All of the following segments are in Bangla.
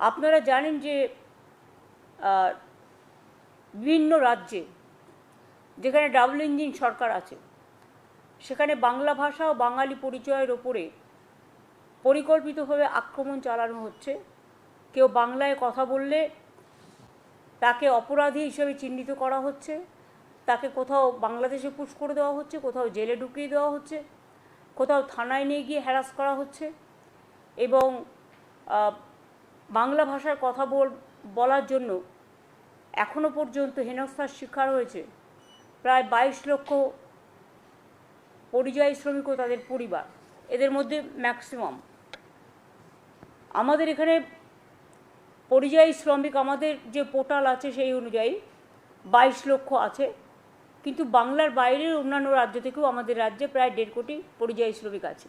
আপনারা জানেন যে বিভিন্ন রাজ্যে যেখানে ডাবল ইঞ্জিন সরকার আছে, সেখানে বাংলা ভাষা ও বাঙালি পরিচয়ের ওপরে পরিকল্পিতভাবে আক্রমণ চালানো হচ্ছে। কেউ বাংলায় কথা বললে তাকে অপরাধী হিসেবে চিহ্নিত করা হচ্ছে, তাকে কোথাও বাংলাদেশে পুশ করে দেওয়া হচ্ছে, কোথাও জেলে ঢুকিয়ে দেওয়া হচ্ছে, কোথাও থানায় নিয়ে গিয়ে হ্যারাস করা হচ্ছে এবং বাংলা ভাষার কথা বল, বলার জন্য এখনও পর্যন্ত হেনস্থার শিকার হয়েছে প্রায় বাইশ লক্ষ পরিযায়ী শ্রমিক ও তাদের পরিবার। এদের মধ্যে ম্যাক্সিমাম। আমাদের এখানে পরিযায়ী শ্রমিক আমাদের যে পোর্টাল আছে সেই অনুযায়ী বাইশ লক্ষ আছে। কিন্তু বাংলার বাইরের অন্যান্য রাজ্য থেকেও আমাদের রাজ্যে প্রায় দেড় কোটি পরিযায়ী শ্রমিক আছে।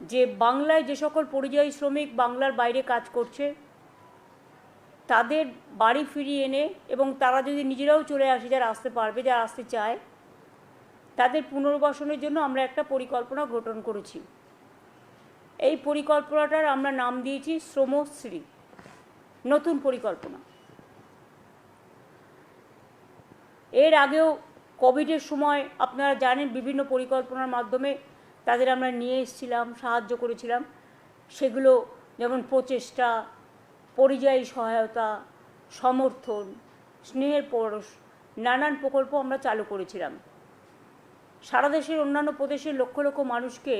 যে বাংলায় যে সকল পরিযায়ী শ্রমিক বাংলার বাইরে কাজ করছে, তাদের বাড়ি ফিরিয়ে এনে এবং তারা যদি নিজেরাও চলে আসে, যারা আসতে পারবে, যারা আসতে চায়, তাদের পুনর্বাসনের জন্য আমরা একটা পরিকল্পনা গঠন করেছি। এই পরিকল্পনাটার আমরা নাম দিয়েছি শ্রমশ্রী। নতুন পরিকল্পনা। এর আগেও কোভিডের সময় আপনারা জানেন বিভিন্ন পরিকল্পনার মাধ্যমে তাদের আমরা নিয়ে এসেছিলাম, সাহায্য করেছিলাম। সেগুলো যেমন প্রচেষ্টা, পরিযায়ী সহায়তা, সমর্থন, স্নেহের পরশ, নানান প্রকল্প আমরা চালু করেছিলাম। সারা দেশের অন্যান্য প্রদেশের লক্ষ লক্ষ মানুষকে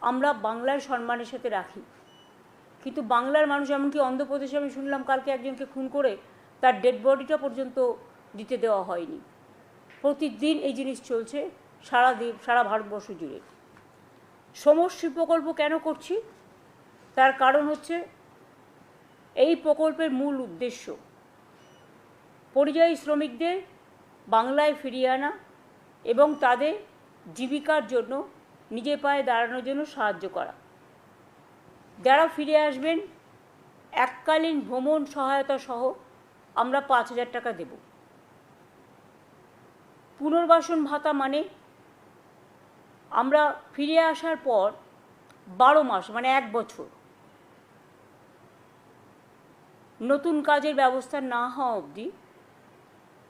আমরা বাংলার সম্মানের সাথে রাখি। কিন্তু বাংলার মানুষ এমনকি অন্ধ্রপ্রদেশে আমি শুনলাম কালকে একজনকে খুন করে তার ডেড বডিটা পর্যন্ত দিতে দেওয়া হয়নি। প্রতিদিন এই জিনিস চলছে সারা দ্বীপ সারা ভারতবর্ষ জুড়ে। সমশ্রী প্রকল্প কেন করছি? তার কারণ হচ্ছে এই প্রকল্পের মূল উদ্দেশ্য। পরিযায়ী শ্রমিকদের বাংলায় ফিরিয়ে আনা এবং তাদের জীবিকার জন্য নিজে পায়ে দাঁড়ানোর জন্য সাহায্য করা। যারা ফিরে আসবেন, এককালীন ভ্রমণ সহায়তা সহ আমরা পাঁচ হাজার টাকা দেব। পুনর্বাসন ভাতা মানে আমরা ফিরে আসার পর বারো মাস মানে এক বছর, নতুন কাজের ব্যবস্থা না হওয়া অবধি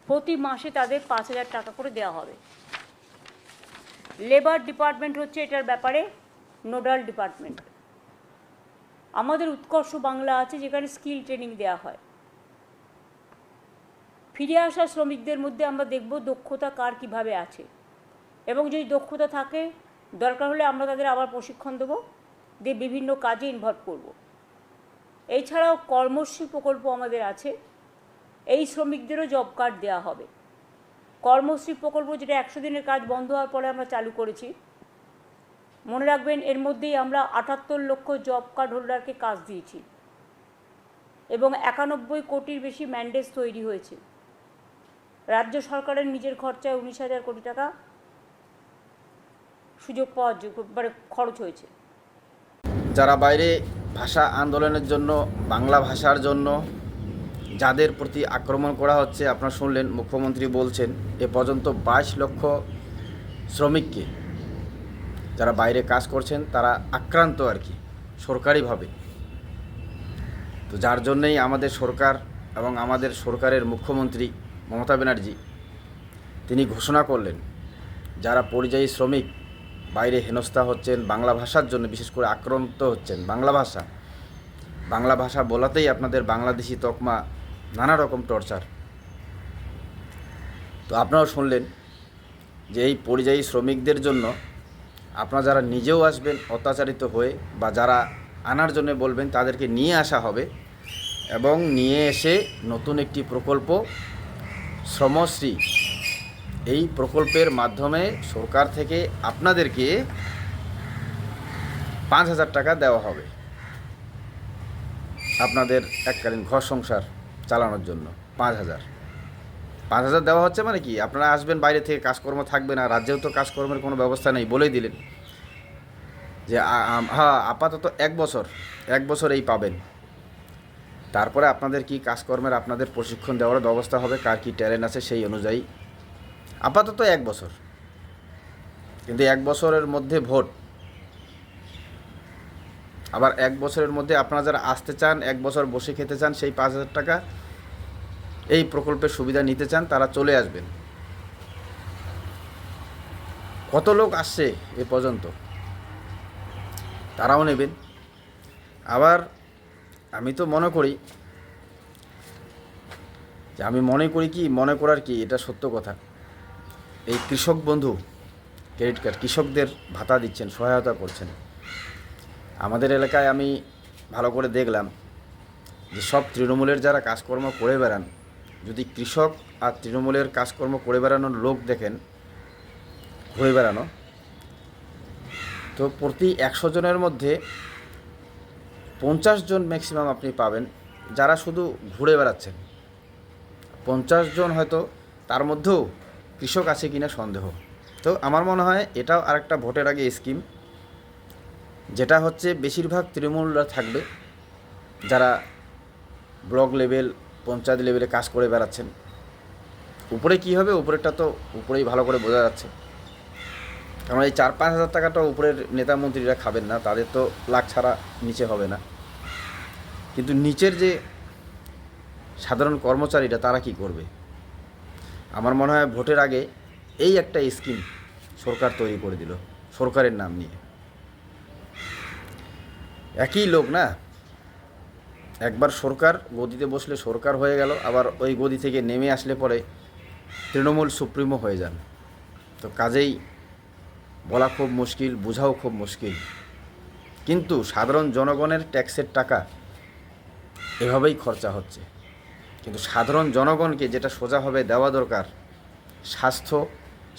প্রতি মাসে তাদের পাঁচ হাজার টাকা করে দেওয়া হবে। লেবার ডিপার্টমেন্ট হচ্ছে এটার ব্যাপারে নোডাল ডিপার্টমেন্ট আমাদের উৎকর্ষ বাংলা আছে যেখানে স্কিল ট্রেনিং দেওয়া হয়। ফিরে আসা শ্রমিকদের মধ্যে আমরা দেখব দক্ষতা কার কীভাবে আছে। এবং যদি দক্ষতা থাকে, দরকার হলে আমরা তাদের আবার প্রশিক্ষণ দেবো, দিয়ে বিভিন্ন কাজে ইনভলভ করব। এছাড়াও কর্মশ্রী প্রকল্প আমাদের আছে, এই শ্রমিকদেরও জব কার্ড দেওয়া হবে। কর্মশ্রী প্রকল্প যেটা একশো দিনের কাজ বন্ধ হওয়ার পরে আমরা চালু করেছি। মনে রাখবেন, এর মধ্যেই আমরা আটাত্তর লক্ষ জব কার্ড হোল্ডারকে কাজ দিয়েছি। এবং একানব্বই কোটির বেশি ম্যান্ডেজ তৈরি হয়েছে। রাজ্য সরকারের নিজের খরচায় উনিশ হাজার কোটি টাকা সুযোগ পাওয়ার যোগ্য মানে খরচ হয়েছে। যারা বাইরে ভাষা আন্দোলনের জন্য, বাংলা ভাষার জন্য যাদের প্রতি আক্রমণ করা হচ্ছে, আপনারা শুনলেন, মুখ্যমন্ত্রী বলছেন, এ পর্যন্ত বাইশ লক্ষ শ্রমিককে যারা বাইরে কাজ করছেন, তারা আক্রান্ত আর কি, সরকারিভাবে। তো যার জন্যই আমাদের সরকার এবং আমাদের সরকারের মুখ্যমন্ত্রী মমতা ব্যানার্জি, তিনি ঘোষণা করলেন, যারা পরিযায়ী শ্রমিক বাইরে হেনস্থা হচ্ছেন, বাংলা ভাষার জন্য বিশেষ করে আক্রান্ত হচ্ছেন। বাংলা ভাষা। বাংলা ভাষা বলাতেই আপনাদের বাংলাদেশি তকমা নানা রকম টর্চার। তো আপনারাও শুনলেন যে এই পরিযায়ী শ্রমিকদের জন্য আপনারা যারা নিজেও আসবেন, অত্যাচারিত হয়ে বা যারা আনার জন্য বলবেন, তাদেরকে নিয়ে আসা হবে এবং নিয়ে এসে নতুন একটি প্রকল্প শ্রমশ্রী এই প্রকল্পের মাধ্যমে সরকার থেকে আপনাদেরকে পাঁচ হাজার টাকা দেওয়া হবে আপনাদের এককালীন ঘর সংসার চালানোর জন্য, পাঁচ হাজার। পাঁচ হাজার দেওয়া হচ্ছে মানে কি? আপনারা আসবেন, বাইরে থেকে কাজকর্ম থাকবে না, রাজ্যেও তো কাজকর্মের কোনো ব্যবস্থা নেই, বলেই দিলেন। যে হ্যাঁ আপাতত এক বছর এক বছর এই পাবেন। তারপরে আপনাদের কি কাজকর্মের, আপনাদের প্রশিক্ষণ দেওয়ার ব্যবস্থা হবে, কার কী ট্যালেন্ট আছে সেই অনুযায়ী আপাতত এক বছর। কিন্তু এক বছরের মধ্যে ভোট। আবার এক বছরের মধ্যে আপনারা যারা আসতে চান, এক বছর বসে খেতে চান, সেই পাঁচ হাজার টাকা এই প্রকল্পের সুবিধা নিতে চান, তারা চলে আসবেন। কত লোক আসছে এ পর্যন্ত? তারাও নেবেন। আবার আমি তো মনে করি যে আমি মনে করি কি, মনে করার কি, এটা সত্য কথা। এই কৃষক বন্ধু ক্রেডিট কার্ড কৃষকদের ভাতা দিচ্ছেন, সহায়তা করছেন। আমাদের এলাকায় আমি ভালো করে দেখলাম যে সব তৃণমূলের যারা কাজকর্ম করে বেড়ান, যদি কৃষক আর তৃণমূলের কাজকর্ম করে বেড়ানোর লোক দেখেন, ঘুরে বেড়ানো, তো প্রতি একশো জনের মধ্যে পঞ্চাশ জন ম্যাক্সিমাম আপনি পাবেন যারা শুধু ঘুরে বেড়াচ্ছেন। পঞ্চাশ জন হয়তো তার মধ্যেও কৃষক আছে কিনা সন্দেহ। তো আমার মনে হয় এটাও আরেকটা ভোটের আগে স্কিম যেটা হচ্ছে বেশিরভাগ তৃণমূলরা থাকবে, যারা ব্লক লেভেল পঞ্চায়েত লেভেলে কাজ করে বেড়াচ্ছেন। উপরে কি হবে? উপরেরটা তো উপরেই ভালো করে বোঝা যাচ্ছে। কারণ এই চার পাঁচ হাজার টাকাটা উপরের নেতা মন্ত্রীরা খাবেন না, তাদের তো লাখ ছাড়া নিচে হবে না। কিন্তু নিচের যে সাধারণ কর্মচারীরা, তারা কি করবে? আমার মনে হয় ভোটের আগে এই একটা স্কিম সরকার তৈরি করে দিল, সরকারের নাম নিয়ে। একই লোক না? একবার সরকার, গদিতে বসলে সরকার হয়ে গেল, আবার ওই গদি থেকে নেমে আসলে পরে তৃণমূল সুপ্রিমো হয়ে যান। তো কাজেই বলা খুব মুশকিল, বোঝাও খুব মুশকিল। কিন্তু সাধারণ জনগণের ট্যাক্সের টাকা এভাবেই খরচা হচ্ছে। কিন্তু সাধারণ জনগণকে যেটা সোজাভাবে দেওয়া দরকার, স্বাস্থ্য,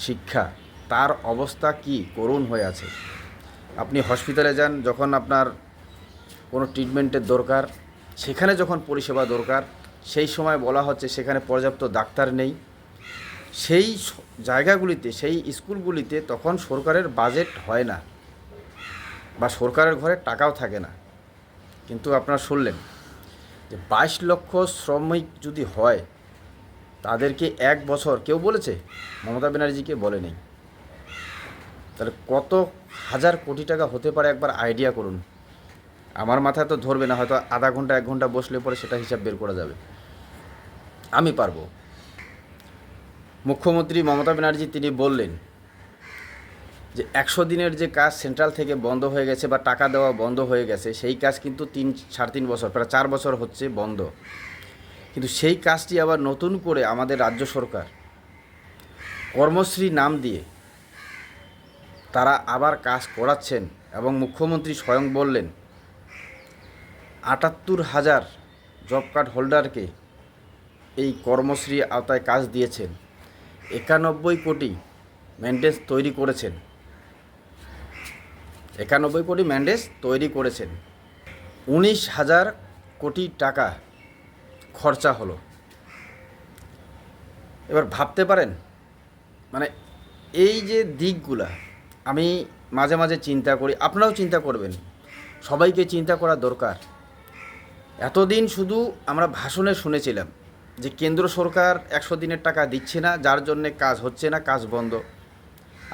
শিক্ষা, তার অবস্থা কি, করুণ হয়ে আছে। আপনি হসপিটালে যান, যখন আপনার কোনো ট্রিটমেন্টের দরকার, সেখানে যখন পরিষেবা দরকার, সেই সময় বলা হচ্ছে সেখানে পর্যাপ্ত ডাক্তার নেই। সেই জায়গাগুলিতে, সেই স্কুলগুলিতে তখন সরকারের বাজেট হয় না বা সরকারের ঘরে টাকাও থাকে না। কিন্তু আপনারা শুনলেন যে বাইশ লক্ষ শ্রমিক যদি হয়, তাদেরকে এক বছর, কেউ বলেছে? মমতা ব্যানার্জিকে বলেনি তাহলে কত হাজার কোটি টাকা হতে পারে একবার আইডিয়া করুন। আমার মাথায় তো ধরবে না, হয়তো আধা ঘণ্টা, এক ঘণ্টা বসলে পরে সেটা হিসাব বের করা যাবে। আমি পারব। মুখ্যমন্ত্রী মমতা ব্যানার্জি তিনি বললেন যে একশো দিনের যে কাজ সেন্ট্রাল থেকে বন্ধ হয়ে গেছে বা টাকা দেওয়া বন্ধ হয়ে গেছে, সেই কাজ কিন্তু তিন, সাড়ে তিন বছর, প্রায় চার বছর হচ্ছে বন্ধ। কিন্তু সেই কাজটি আবার নতুন করে আমাদের রাজ্য সরকার কর্মশ্রী নাম দিয়ে তারা আবার কাজ করাচ্ছেন এবং মুখ্যমন্ত্রী স্বয়ং বললেন, আটাত্তর হাজার জব কার্ড হোল্ডারকে এই কর্মশ্রী আওতায় কাজ দিয়েছেন। একানব্বই কোটি ম্যান্ডেজ তৈরি করেছেন। একানব্বই কোটি ম্যান্ডেজ তৈরি করেছেন। উনিশ হাজার কোটি টাকা খরচা হলো। এবার ভাবতে পারেন মানে এই যে দিকগুলা, আমি মাঝে মাঝে চিন্তা করি, আপনারাও চিন্তা করবেন, সবাইকে চিন্তা করা দরকার। এতদিন শুধু আমরা ভাষণে শুনেছিলাম যে কেন্দ্র সরকার একশো দিনের টাকা দিচ্ছে না, যার জন্যে কাজ হচ্ছে না, কাজ বন্ধ।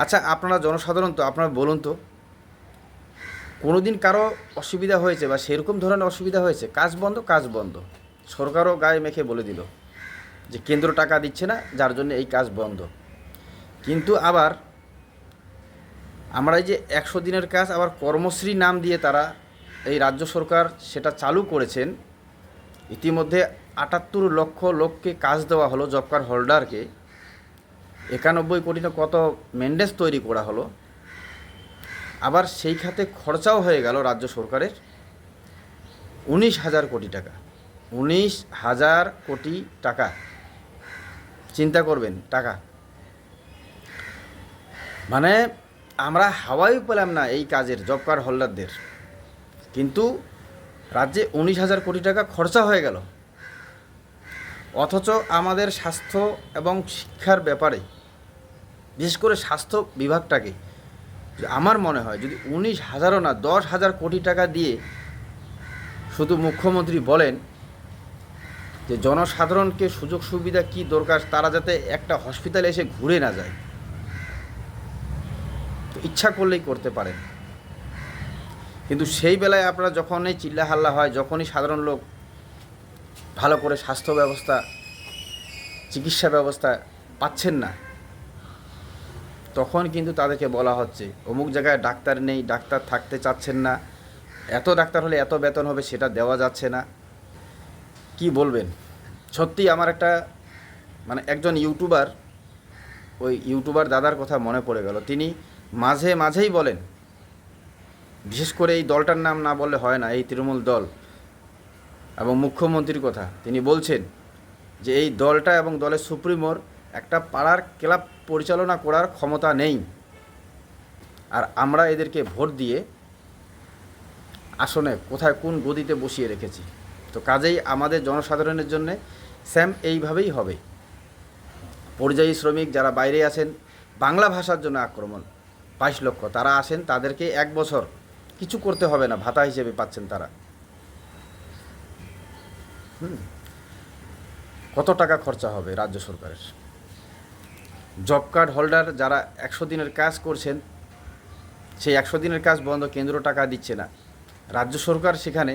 আচ্ছা আপনারা জনসাধারণ তো, আপনারা বলুন তো কোনো দিন কারও অসুবিধা হয়েছে বা সেরকম ধরনের অসুবিধা হয়েছে, কাজ বন্ধ কাজ বন্ধ। সরকারও গায়ে মেখে বলে দিল যে কেন্দ্র টাকা দিচ্ছে না, যার জন্য এই কাজ বন্ধ। কিন্তু আবার আমরা এই যে একশো দিনের কাজ, আবার কর্মশ্রী নাম দিয়ে তারা এই রাজ্য সরকার সেটা চালু করেছেন, ইতিমধ্যে আটাত্তর লক্ষ লোককে কাজ দেওয়া হলো, জব কার্ড হোল্ডারকে। একানব্বই কোটি কত মেন্ডেজ তৈরি করা হলো। আবার সেই খাতে খরচাও হয়ে গেল রাজ্য সরকারের উনিশ হাজার কোটি টাকা। উনিশ হাজার কোটি টাকা। চিন্তা করবেন, টাকা। মানে আমরা হাওয়াই পেলাম না এই কাজের, জব কার্ড হোল্ডারদের। কিন্তু রাজ্যে উনিশ হাজার কোটি টাকা খরচা হয়ে গেল। অথচ আমাদের স্বাস্থ্য এবং শিক্ষার ব্যাপারে, বিশেষ করে স্বাস্থ্য বিভাগটাকে আমার মনে হয় যদি উনিশ হাজারও না, দশ হাজার কোটি টাকা দিয়ে শুধু মুখ্যমন্ত্রী বলেন যে জনসাধারণকে সুযোগ সুবিধা কি দরকার, তারা যাতে একটা হসপিটালে এসে ঘুরে না যায়। ইচ্ছা করলেই করতে পারেন। কিন্তু সেই বেলায় আপনারা যখনই চিল্লাহাল্লা হয়, যখনই সাধারণ লোক ভালো করে স্বাস্থ্য ব্যবস্থা, চিকিৎসা ব্যবস্থা পাচ্ছেন না তখন কিন্তু তাদেরকে বলা হচ্ছে, অমুক জায়গায় ডাক্তার নেই, ডাক্তার থাকতে চাচ্ছেন না। এত ডাক্তার হলে এত বেতন হবে, সেটা দেওয়া যাচ্ছে না। কি বলবেন? সত্যি আমার একটা মানে একজন ইউটিউবার, ওই ইউটিউবার দাদার কথা মনে পড়ে গেল। তিনি মাঝে মাঝেই বলেন, বিশেষ করে এই দলটার নাম না বললে হয় না, এই তৃণমূল দল এবং মুখ্যমন্ত্রীর কথা। তিনি বলছেন যে, এই দলটা এবং দলের সুপ্রিমোর একটা পাড়ার ক্লাব পরিচালনা করার ক্ষমতা নেই। আর আমরা এদেরকে ভোট দিয়ে আসনে কোথায় কোন গদিতে বসিয়ে রেখেছি। তো কাজেই আমাদের জনসাধারণের জন্য স্যাম এইভাবেই হবে। পরিযায়ী শ্রমিক যারা বাইরে আছেন, বাংলা ভাষার জন্য আক্রমণ, বাইশ লক্ষ, তারা আসেন, তাদেরকে এক বছর কিছু করতে হবে না, ভাতা হিসেবে পাচ্ছেন তারা। কত টাকা খরচা হবে রাজ্য সরকারের? জব কার্ড হোল্ডার যারা একশো দিনের কাজ করছেন, সেই একশো দিনের কাজ বন্ধ কেন্দ্র টাকা দিচ্ছে না। রাজ্য সরকার সেখানে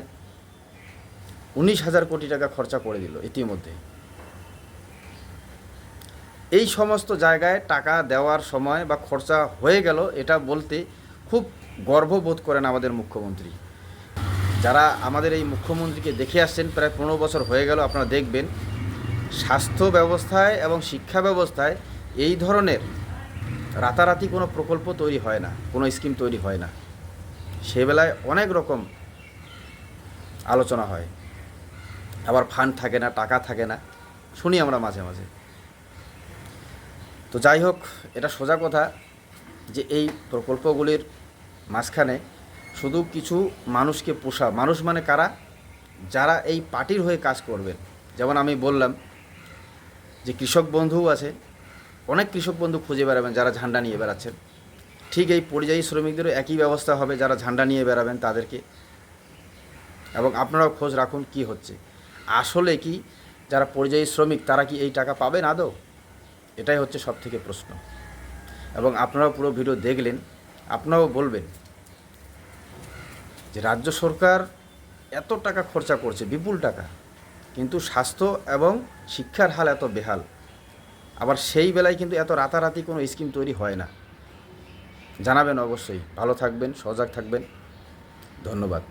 উনিশ হাজার কোটি টাকা খরচা করে দিল ইতিমধ্যে। এই সমস্ত জায়গায় টাকা দেওয়ার সময় বা খরচা হয়ে গেল, এটা বলতে খুব গর্ববোধ করেন আমাদের মুখ্যমন্ত্রী। যারা আমাদের এই মুখ্যমন্ত্রীকে দেখে আসছেন, প্রায় পনেরো বছর হয়ে গেল, আপনারা দেখবেন, স্বাস্থ্য ব্যবস্থায় এবং শিক্ষা ব্যবস্থায় এই ধরনের রাতারাতি কোনো প্রকল্প তৈরি হয় না, কোনো স্কিম তৈরি হয় না। সে বেলায় অনেক রকম আলোচনা হয়। আবার ফান্ড থাকে না, টাকা থাকে না, শুনি আমরা মাঝে মাঝে। তো যাই হোক, এটা সোজা কথা যে এই প্রকল্পগুলির মাঝখানে শুধু কিছু মানুষকে পোষা, মানুষ মানে কারা? যারা এই পার্টির হয়ে কাজ করবেন। যেমন আমি বললাম যে কৃষক বন্ধুও আছে অনেক কৃষক বন্ধু খুঁজে বেড়াবেন, যারা ঝান্ডা নিয়ে বেড়াচ্ছেন। ঠিক এই পরিযায়ী শ্রমিকদেরও একই ব্যবস্থা হবে, যারা ঝান্ডা নিয়ে বেড়াবেন তাদেরকে। এবং আপনারাও খোঁজ রাখুন কি হচ্ছে। আসলে কি, যারা পরিযায়ী শ্রমিক, তারা কি এই টাকা পাবেন আদৌ? এটাই হচ্ছে সব থেকে প্রশ্ন। এবং আপনারাও পুরো ভিডিও দেখলেন, আপনারাও বলবেন যে রাজ্য সরকার এত টাকা খরচা করছে, বিপুল টাকা। কিন্তু স্বাস্থ্য এবং শিক্ষার হাল এত বেহাল। আবার সেই বেলায় কিন্তু এত রাতারাতি কোনো স্কিম তৈরি হয় না। জানাবেন অবশ্যই। ভালো থাকবেন, সজাগ থাকবেন। ধন্যবাদ।